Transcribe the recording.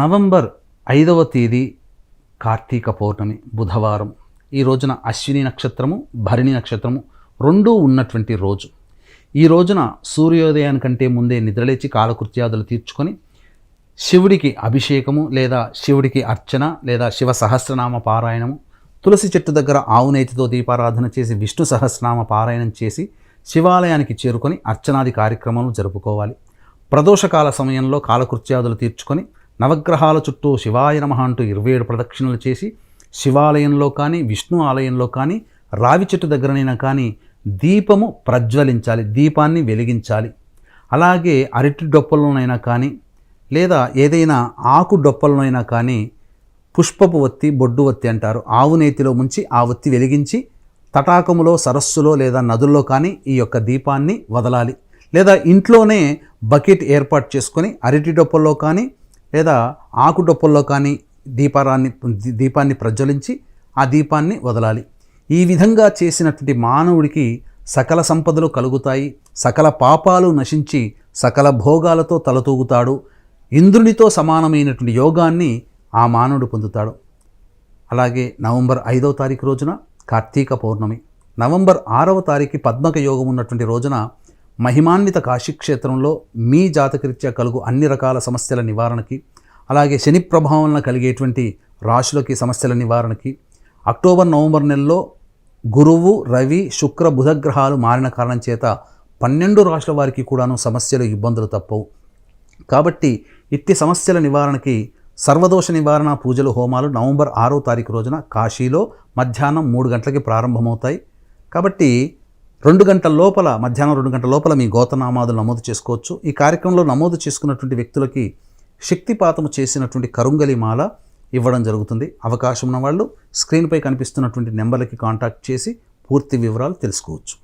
November ఐదవ తేదీ కార్తీక పౌర్ణమి బుధవారం. ఈ రోజున అశ్విని నక్షత్రము భరిణి నక్షత్రము రెండూ ఉన్నటువంటి రోజు. ఈ రోజున సూర్యోదయానికంటే ముందే నిద్రలేచి కాలకృత్యాదులు తీర్చుకొని శివుడికి అభిషేకము లేదా శివుడికి అర్చన లేదా శివ సహస్రనామ పారాయణము తులసి చెట్టు దగ్గర ఆవునేతితో దీపారాధన చేసి విష్ణు సహస్రనామ పారాయణం చేసి శివాలయానికి చేరుకొని అర్చనాది కార్యక్రమాలు జరుపుకోవాలి. ప్రదోషకాల సమయంలో కాలకృత్యాదులు తీర్చుకొని నవగ్రహాల చుట్టూ శివాయ నమ అంటూ ఇరవై ఏడు ప్రదక్షిణలు చేసి శివాలయంలో కానీ విష్ణు ఆలయంలో కానీ రావి చెట్టు దగ్గరనైనా కానీ దీపము ప్రజ్వలించాలి దీపాన్ని వెలిగించాలి. అలాగే అరటి డొప్పలనైనా కానీ లేదా ఏదైనా ఆకు డొప్పలనైనా కానీ పుష్పపు వత్తి బొడ్డు వత్తి అంటారు. ఆవు నేతిలో ముంచి ఆ వత్తి వెలిగించి తటాకములో సరస్సులో లేదా నదుల్లో కానీ ఈ యొక్క దీపాన్ని వదలాలి. లేదా ఇంట్లోనే బకెట్ ఏర్పాటు చేసుకొని అరటి డొప్పల్లో కానీ లేదా ఆకు డొప్పల్లో కానీ దీపారాన్ని దీపాన్ని ప్రజ్వలించి ఆ దీపాన్ని వదలాలి. ఈ విధంగా చేసినటువంటి మానవుడికి సకల సంపదలు కలుగుతాయి సకల పాపాలు నశించి సకల భోగాలతో తలతూగుతాడు ఇంద్రునితో సమానమైనటువంటి యోగాన్ని ఆ మానవుడు పొందుతాడు. అలాగే నవంబర్ ఐదవ తారీఖు రోజున కార్తీక పౌర్ణమి నవంబర్ ఆరవ తారీఖు పద్మక యోగం ఉన్నటువంటి రోజున మహిమాన్విత కాశీక్షేత్రంలో మీ జాతకరీత్యా కలుగు అన్ని రకాల సమస్యల నివారణకి అలాగే శని ప్రభావం వలన కలిగేటువంటి రాశులకి సమస్యల నివారణకి అక్టోబర్ నవంబర్ నెలలో గురువు రవి శుక్ర బుధగ్రహాలు మారిన కారణం చేత పన్నెండు రాశుల వారికి కూడాను సమస్యలు ఇబ్బందులు తప్పవు. కాబట్టి ఇట్టి సమస్యల నివారణకి సర్వదోష నివారణ పూజలు హోమాలు నవంబర్ ఆరో తారీఖు రోజున కాశీలో మధ్యాహ్నం మూడు గంటలకి ప్రారంభమవుతాయి. కాబట్టి రెండు గంటల లోపల మధ్యాహ్నం రెండు గంటల లోపల మీ గోతనామాదులు నమోదు చేసుకోవచ్చు. ఈ కార్యక్రమంలో నమోదు చేసుకున్నటువంటి వ్యక్తులకి శక్తిపాతము చేసినటువంటి కరుంగలి మాల ఇవ్వడం జరుగుతుంది. అవకాశం ఉన్న వాళ్ళు స్క్రీన్పై కనిపిస్తున్నటువంటి నెంబర్లకి కాంటాక్ట్ చేసి పూర్తి వివరాలు తెలుసుకోవచ్చు.